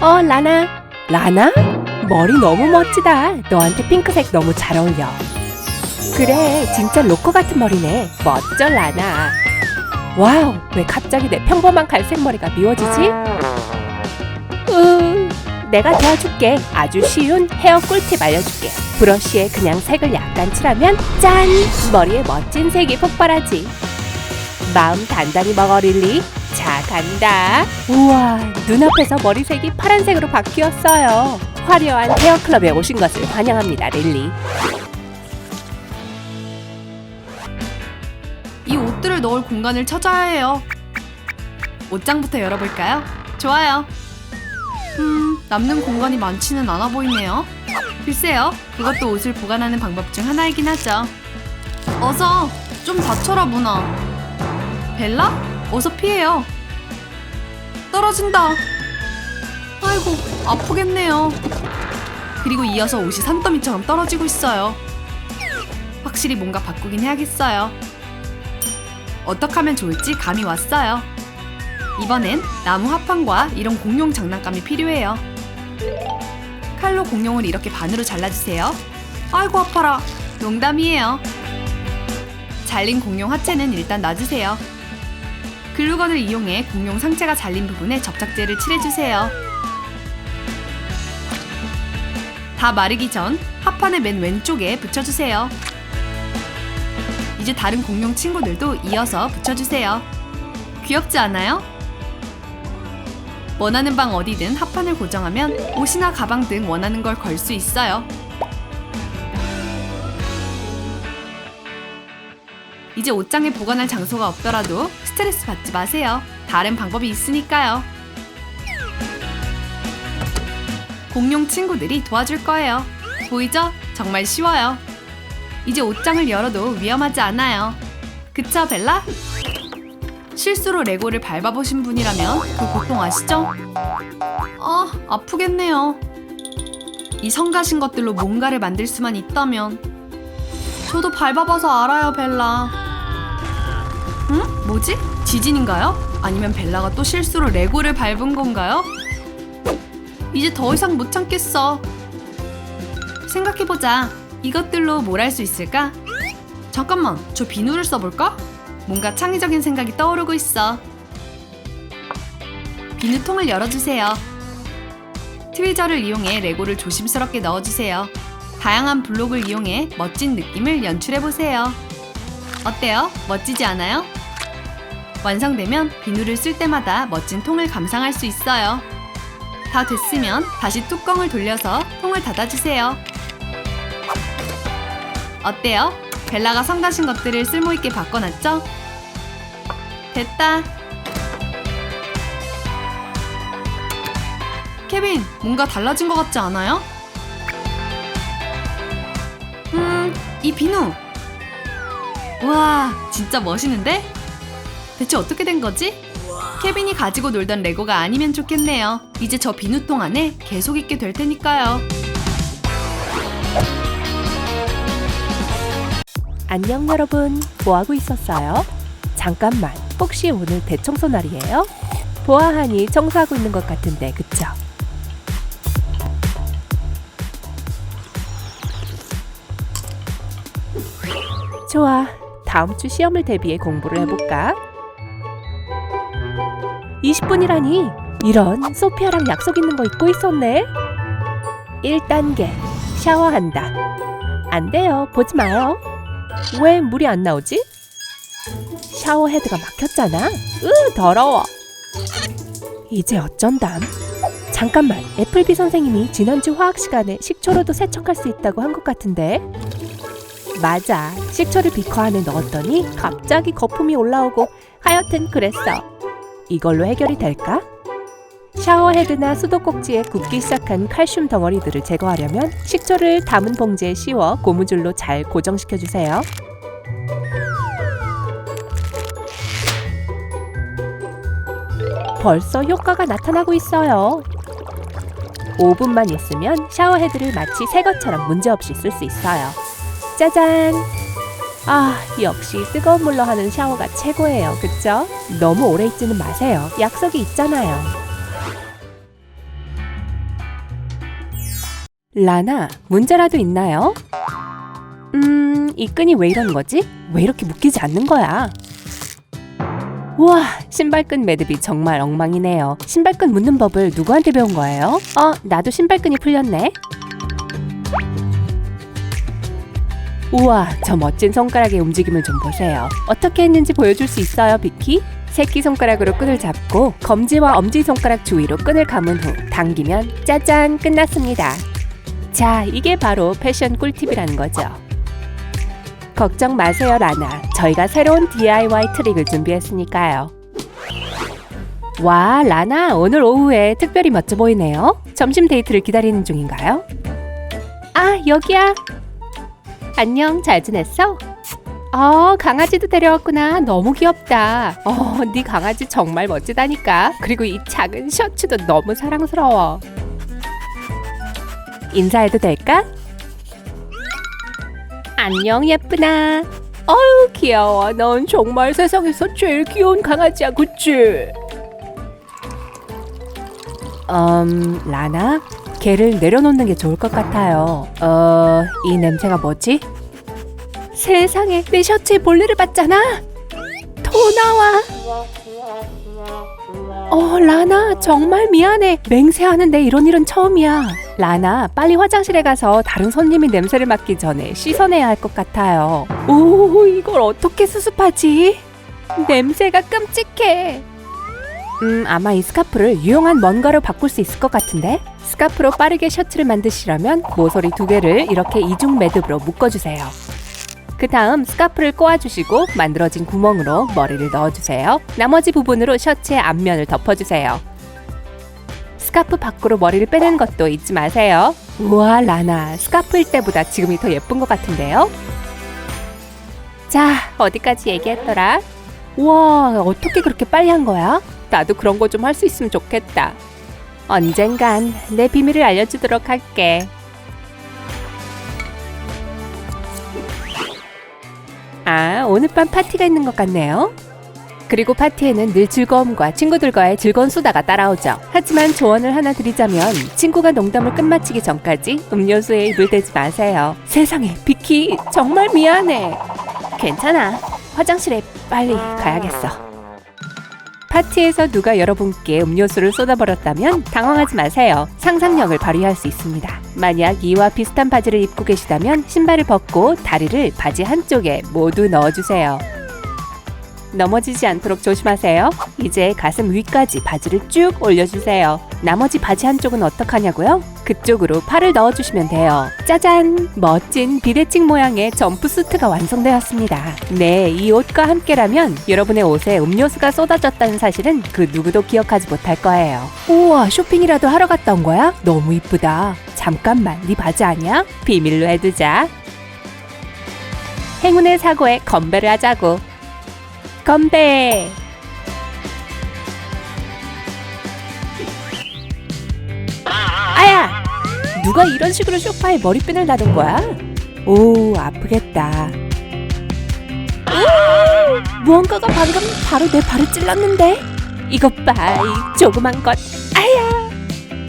어, 라나. 라나? 머리 너무 멋지다. 너한테 핑크색 너무 잘 어울려. 그래, 진짜 로커 같은 머리네. 멋져, 라나. 와우, 왜 갑자기 내 평범한 갈색 머리가 미워지지? 으, 내가 도와줄게. 아주 쉬운 헤어 꿀팁 알려줄게. 브러쉬에 그냥 색을 약간 칠하면 짠! 머리에 멋진 색이 폭발하지. 마음 단단히 먹어, 릴리. 자, 간다. 우와, 눈앞에서 머리색이 파란색으로 바뀌었어요. 화려한 헤어클럽에 오신 것을 환영합니다, 릴리. 이 옷들을 넣을 공간을 찾아야 해요. 옷장부터 열어볼까요? 좋아요. 음, 남는 공간이 많지는 않아 보이네요. 글쎄요, 그것도 옷을 보관하는 방법 중 하나이긴 하죠. 어서 좀 다쳐라 문어. 벨라? 어서 피해요. 떨어진다. 아이고, 아프겠네요. 그리고 이어서 옷이 산더미처럼 떨어지고 있어요. 확실히 뭔가 바꾸긴 해야겠어요. 어떻게 하면 좋을지 감이 왔어요. 이번엔 나무 합판과 이런 공룡 장난감이 필요해요. 칼로 공룡을 이렇게 반으로 잘라주세요. 아이고 아파라. 농담이에요. 잘린 공룡 하체는 일단 놔주세요. 글루건을 이용해 공룡 상체가 잘린 부분에 접착제를 칠해주세요. 다 마르기 전 합판의 맨 왼쪽에 붙여주세요. 이제 다른 공룡 친구들도 이어서 붙여주세요. 귀엽지 않아요? 원하는 방 어디든 합판을 고정하면 옷이나 가방 등 원하는 걸 걸 수 있어요. 이제 옷장에 보관할 장소가 없더라도 스트레스 받지 마세요. 다른 방법이 있으니까요. 공룡 친구들이 도와줄 거예요. 보이죠? 정말 쉬워요. 이제 옷장을 열어도 위험하지 않아요. 그쵸, 벨라? 실수로 레고를 밟아보신 분이라면 그 고통 아시죠? 아, 아프겠네요. 이 성가신 것들로 뭔가를 만들 수만 있다면. 저도 밟아봐서 알아요, 벨라. 응? 뭐지? 지진인가요? 아니면 벨라가 또 실수로 레고를 밟은 건가요? 이제 더 이상 못 참겠어. 생각해보자. 이것들로 뭘 할 수 있을까? 잠깐만, 저 비누를 써볼까? 뭔가 창의적인 생각이 떠오르고 있어. 비누통을 열어주세요. 트위저를 이용해 레고를 조심스럽게 넣어주세요. 다양한 블록을 이용해 멋진 느낌을 연출해보세요. 어때요? 멋지지 않아요? 완성되면 비누를 쓸 때마다 멋진 통을 감상할 수 있어요. 다 됐으면 다시 뚜껑을 돌려서 통을 닫아주세요. 어때요? 벨라가 성가신 것들을 쓸모있게 바꿔놨죠? 됐다. 케빈, 뭔가 달라진 것 같지 않아요? 음, 이 비누. 우와, 진짜 멋있는데? 대체 어떻게 된 거지? 케빈이 가지고 놀던 레고가 아니면 좋겠네요. 이제 저 비누통 안에 계속 있게 될 테니까요. 안녕 여러분. 뭐 하고 있었어요? 잠깐만. 혹시 오늘 대청소 날이에요? 보아하니 청소하고 있는 것 같은데, 그쵸? 좋아. 다음 주 시험을 대비해 공부를 해볼까? 20분이라니? 이런 소피아랑 약속 있는 거 잊고 있었네? 1단계. 샤워한다. 안 돼요. 보지 마요. 왜 물이 안 나오지? 샤워 헤드가 막혔잖아. 으, 더러워. 이제 어쩐담? 잠깐만, 애플비 선생님이 지난주 화학 시간에 식초로도 세척할 수 있다고 한 것 같은데. 맞아, 식초를 비커 안에 넣었더니 갑자기 거품이 올라오고 하여튼 그랬어. 이걸로 해결이 될까? 샤워 헤드나 수도꼭지에 굳기 시작한 칼슘 덩어리들을 제거하려면 식초를 담은 봉지에 씌워 고무줄로 잘 고정시켜 주세요. 벌써 효과가 나타나고 있어요. 5분만 있으면 샤워 헤드를 마치 새 것처럼 문제없이 쓸 수 있어요. 짜잔! 아, 역시 뜨거운 물로 하는 샤워가 최고예요. 그쵸? 너무 오래 있지는 마세요. 약속이 있잖아요. 라나, 문제라도 있나요? 음, 이 끈이 왜 이러는 거지? 왜 이렇게 묶이지 않는 거야? 우와, 신발끈 매듭이 정말 엉망이네요. 신발끈 묶는 법을 누구한테 배운 거예요? 어, 나도 신발끈이 풀렸네. 우와, 저 멋진 손가락의 움직임을 좀 보세요. 어떻게 했는지 보여줄 수 있어요, 비키? 새끼 손가락으로 끈을 잡고 검지와 엄지 손가락 주위로 끈을 감은 후 당기면 짜잔 끝났습니다. 자, 이게 바로 패션 꿀팁이라는 거죠. 걱정 마세요, 라나. 저희가 새로운 DIY 트릭을 준비했으니까요. 와, 라나, 오늘 오후에 특별히 멋져 보이네요. 점심 데이트를 기다리는 중인가요? 아, 여기야. 안녕, 잘 지냈어? 어, 강아지도 데려왔구나. 너무 귀엽다. 어, 네 강아지 정말 멋지다니까. 그리고 이 작은 셔츠도 너무 사랑스러워. 인사해도 될까? 안녕 예쁘나. 어유 귀여워. 넌 정말 세상에서 제일 귀여운 강아지야, 그치? 음, 라나? 걔를 내려놓는 게 좋을 것 같아요. 어, 이 냄새가 뭐지? 세상에 내 셔츠에 볼일을 봤잖아. 토 나와. 어, 라나 정말 미안해. 맹세하는데 이런 일은 처음이야. 라나 빨리 화장실에 가서 다른 손님이 냄새를 맡기 전에 씻어내야 할 것 같아요. 오, 이걸 어떻게 수습하지? 냄새가 끔찍해. 음, 아마 이 스카프를 유용한 뭔가로 바꿀 수 있을 것 같은데? 스카프로 빠르게 셔츠를 만드시려면 모서리 두 개를 이렇게 이중 매듭으로 묶어주세요. 그 다음 스카프를 꼬아주시고 만들어진 구멍으로 머리를 넣어주세요. 나머지 부분으로 셔츠의 앞면을 덮어주세요. 스카프 밖으로 머리를 빼는 것도 잊지 마세요. 우와 라나 스카프일 때보다 지금이 더 예쁜 것 같은데요? 자 어디까지 얘기했더라? 우와 어떻게 그렇게 빨리 한 거야? 나도 그런 거 좀 할 수 있으면 좋겠다. 언젠간 내 비밀을 알려주도록 할게. 아, 오늘 밤 파티가 있는 것 같네요. 그리고 파티에는 늘 즐거움과 친구들과의 즐거운 수다가 따라오죠. 하지만 조언을 하나 드리자면 친구가 농담을 끝마치기 전까지 음료수에 입을 대지 마세요. 세상에, 비키 정말 미안해. 괜찮아. 화장실에 빨리 가야겠어. 파티에서 누가 여러분께 음료수를 쏟아버렸다면 당황하지 마세요. 상상력을 발휘할 수 있습니다. 만약 이와 비슷한 바지를 입고 계시다면 신발을 벗고 다리를 바지 한쪽에 모두 넣어주세요. 넘어지지 않도록 조심하세요. 이제 가슴 위까지 바지를 쭉 올려주세요. 나머지 바지 한쪽은 어떡하냐고요? 그쪽으로 팔을 넣어주시면 돼요. 짜잔! 멋진 비대칭 모양의 점프수트가 완성되었습니다. 네, 이 옷과 함께라면 여러분의 옷에 음료수가 쏟아졌다는 사실은 그 누구도 기억하지 못할 거예요. 우와, 쇼핑이라도 하러 온 거야? 너무 이쁘다. 잠깐만, 네 바지 아니야? 비밀로 해두자. 행운의 사고에 건배를 하자고. 건배! 누가 이런 식으로 소파에 머리핀을 놔둔 거야? 오, 아프겠다. 오, 무언가가 방금 바로 내 발을 찔렀는데? 이것 봐, 이 조그만 것. 아야!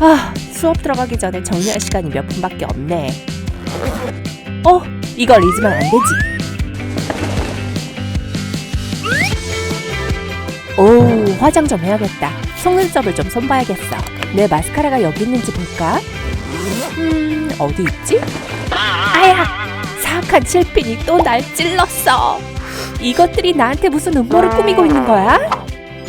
아, 수업 들어가기 전에 정리할 시간이 몇 분밖에 없네. 어, 이걸 잊으면 안 되지. 오, 화장 좀 해야겠다. 속눈썹을 좀 손봐야겠어. 내 마스카라가 여기 있는지 볼까? 음, 어디 있지? 아야! 사악한 실핀이 또 날 찔렀어. 이것들이 나한테 무슨 음모를 꾸미고 있는 거야?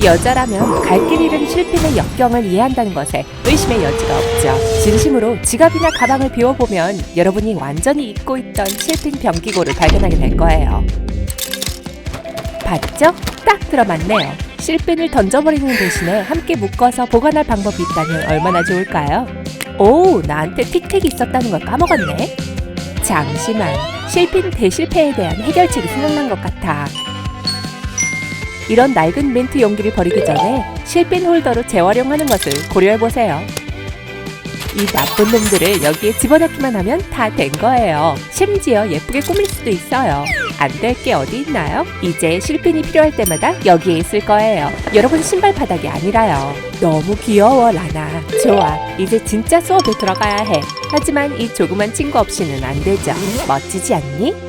여자라면 갈 길 잃은 실핀의 역경을 이해한다는 것에 의심의 여지가 없죠. 진심으로 지갑이나 가방을 비워보면 여러분이 완전히 잊고 있던 실핀 병기고를 발견하게 될 거예요. 봤죠? 딱 들어맞네요. 실핀을 던져버리는 대신에 함께 묶어서 보관할 방법이 있다면 얼마나 좋을까요? 오, 나한테 틱택이 있었다는 걸 까먹었네. 잠시만, 실핀 대실패에 대한 해결책이 생각난 것 같아. 이런 낡은 멘트 용기를 버리기 전에 실핀 홀더로 재활용하는 것을 고려해보세요. 이 나쁜 놈들을 여기에 집어넣기만 하면 다 된 거예요. 심지어 예쁘게 꾸밀 수도 있어요. 안 될 게 어디 있나요? 이제 실핀이 필요할 때마다 여기에 있을 거예요. 여러분 신발 바닥이 아니라요. 너무 귀여워 라나. 좋아. 이제 진짜 수업에 들어가야 해. 하지만 이 조그만 친구 없이는 안 되죠. 멋지지 않니?